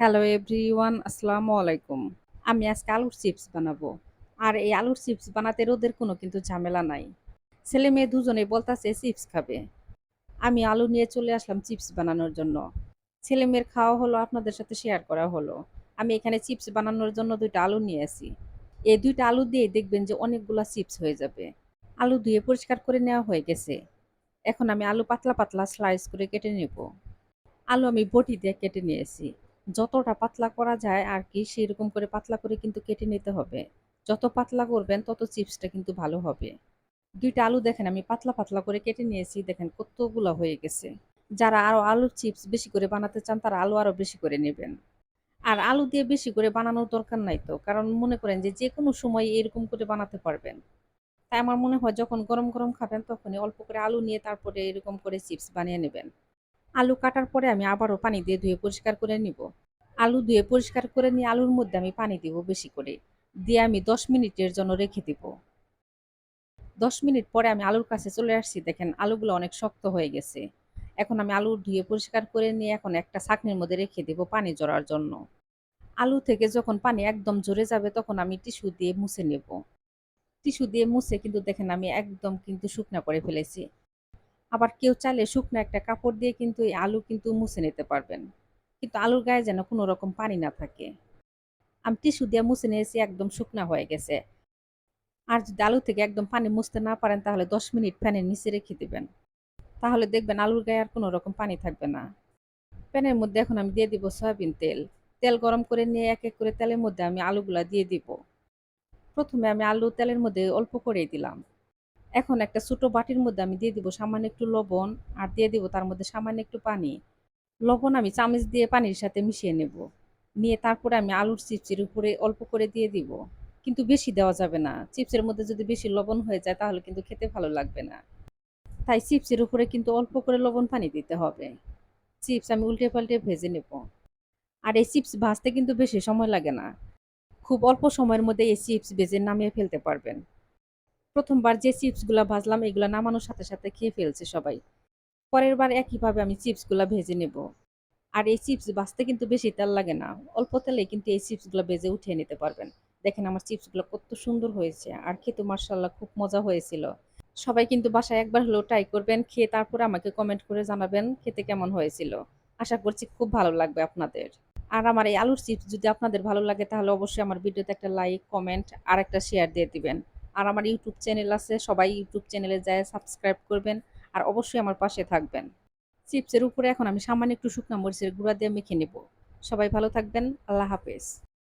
Hello everyone আসসালামু আলাইকুম আমি আজকে আলুর চিপস বানাবো। আর এই আলুর চিপস বানাতে রোদের কোনো কিন্তু ঝামেলা নাই। ছেলে মেয়ে দুজনে বলতাছে চিপস খাবে। আমি আলু নিয়ে চলে আসলাম চিপস বানানোর জন্য। ছেলে মেয়ের খাওয়া হলো, আপনাদের সাথে শেয়ার করা হলো। আমি এখানে চিপস বানানোর জন্য দুইটা আলু নিয়ে আসি। এই দুইটা আলু দিয়ে দেখবেন যে অনেকগুলো চিপস হয়ে যাবে। আলু ধুয়ে পরিষ্কার করে নেওয়া হয়ে গেছে। এখন আমি আলু পাতলা পাতলা স্লাইস করে কেটে নেব। আলু আমি বটি দিয়ে কেটে নিয়েছি। যতটা পাতলা করা যায় আর কি সেরকম করে পাতলা করে কিন্তু কেটে নিতে হবে। যত পাতলা করবেন, তত চিপসটা কিন্তু ভালো হবে। দুইটা আলু দেখেন, আমি পাতলা পাতলা করে কেটে নিয়েছি, দেখেন কতগুলো হয়ে গেছে। যারা আরও আলুর চিপস বেশি করে বানাতে চান, তারা আলু আরও বেশি করে নেবেন। আর আলু দিয়ে বেশি করে বানানোর দরকার নাই তো, কারণ মনে করেন যে যে কোনো সময় এরকম করে বানাতে পারবেন। তাই আমার মনে হয় যখন গরম গরম খাবেন, তখনই অল্প করে আলু নিয়ে তারপরে এরকম করে চিপস বানিয়ে নেবেন। আলু কাটার পরে আমি আবারও পানি দিয়ে ধুয়ে পরিষ্কার করে নিব। আলু ধুয়ে পরিষ্কার করে নিয়ে আলুর মধ্যে আমি পানি দিব বেশি করে। দিয়ে আমি দশ মিনিটের জন্য রেখে দিব। দশ মিনিট পরে আমি আলুর কাছে চলে আসছি। দেখেন আলুগুলো অনেক শক্ত হয়ে গেছে। এখন আমি আলু ধুয়ে পরিষ্কার করে নিয়ে এখন একটা ছাকনির মধ্যে রেখে দিব পানি জড়ার জন্য। আলু থেকে যখন পানি একদম ঝরে যাবে তখন আমি টিস্যু দিয়ে মুছে নেব। টিস্যু দিয়ে মুছে কিন্তু দেখেন আমি একদম কিন্তু শুকনা করে ফেলেছি। আবার কেউ চাইলে শুকনো একটা কাপড় দিয়ে কিন্তু এই আলু কিন্তু মুছে নিতে পারবেন। কিন্তু আলুর গায়ে যেন কোনো রকম পানি না থাকে। আমি টিস্যু দিয়ে মুছে নিয়েছি, একদম শুকনা হয়ে গেছে। আর যদি আলু থেকে একদম পানি মুছতে না পারেন, তাহলে দশ মিনিট ফ্যানের নিচে রেখে দেবেন। তাহলে দেখবেন আলুর গায়ে আর কোনো রকম পানি থাকবে না। প্যানের মধ্যে এখন আমি দিয়ে দিব সয়াবিন তেল। তেল গরম করে নিয়ে এক এক করে তেলের মধ্যে আমি আলুগুলা দিয়ে দিব। প্রথমে আমি আলু তেলের মধ্যে অল্প করেই দিলাম। এখন একটা ছোট বাটির মধ্যে আমি দিয়ে দিব সামান্য একটু লবণ আর দিয়ে দিব তার মধ্যে সামান্য একটু পানি। লবণ আমি চামচ দিয়ে পানির সাথে মিশিয়ে নেব। নিয়ে তারপরে আমি আলুর চিপসের উপরে অল্প করে দিয়ে দিব। কিন্তু বেশি দেওয়া যাবে না। চিপসের মধ্যে যদি বেশি লবণ হয়ে যায় তাহলে কিন্তু খেতে ভালো লাগবে না। তাই চিপসের উপরে কিন্তু অল্প করে লবণ পানি দিতে হবে। চিপস আমি উল্টে পাল্টে ভেজে নেব। আর এই চিপস ভাজতে কিন্তু বেশি সময় লাগে না। খুব অল্প সময়ের মধ্যে এই চিপস ভেজে নামিয়ে ফেলতে পারবেন। প্রথমবার যে চিপসগুলো ভাজলাম, এগুলো নামানোর সাথে সাথে খেয়ে ফেলছে সবাই। পরের বার একইভাবে আমি চিপসগুলো ভেজে নেব। আর এই চিপস ভাজতে কিন্তু বেশি তেল লাগে না। অল্প তেলে কিন্তু এই চিপসগুলো ভেজে উঠিয়ে নিতে পারবেন। দেখেন আমার চিপসগুলো কত সুন্দর হয়েছে। আর খেতে মার্শাল্লাহ খুব মজা হয়েছিল। সবাই কিন্তু বাসায় একবার হলেও ট্রাই করবেন, খেয়ে তারপরে আমাকে কমেন্ট করে জানাবেন খেতে কেমন হয়েছিল। আশা করছি খুব ভালো লাগবে আপনাদের। আর আমার এই আলুর চিপস যদি আপনাদের ভালো লাগে, তাহলে অবশ্যই আমার ভিডিওতে একটা লাইক, কমেন্ট আর একটা শেয়ার দিয়ে দিবেন। আর আমার ইউটিউব চ্যানেল আছে, সবাই ইউটিউব চ্যানেলে যায় সাবস্ক্রাইব করবেন আর অবশ্যই আমার পাশে থাকবেন। চিপসের উপরে এখন আমি সামান্য একটু শুকনো মরিচের গুঁড়া দিয়ে মেখে নেব। সবাই ভালো থাকবেন, আল্লাহ হাফেজ।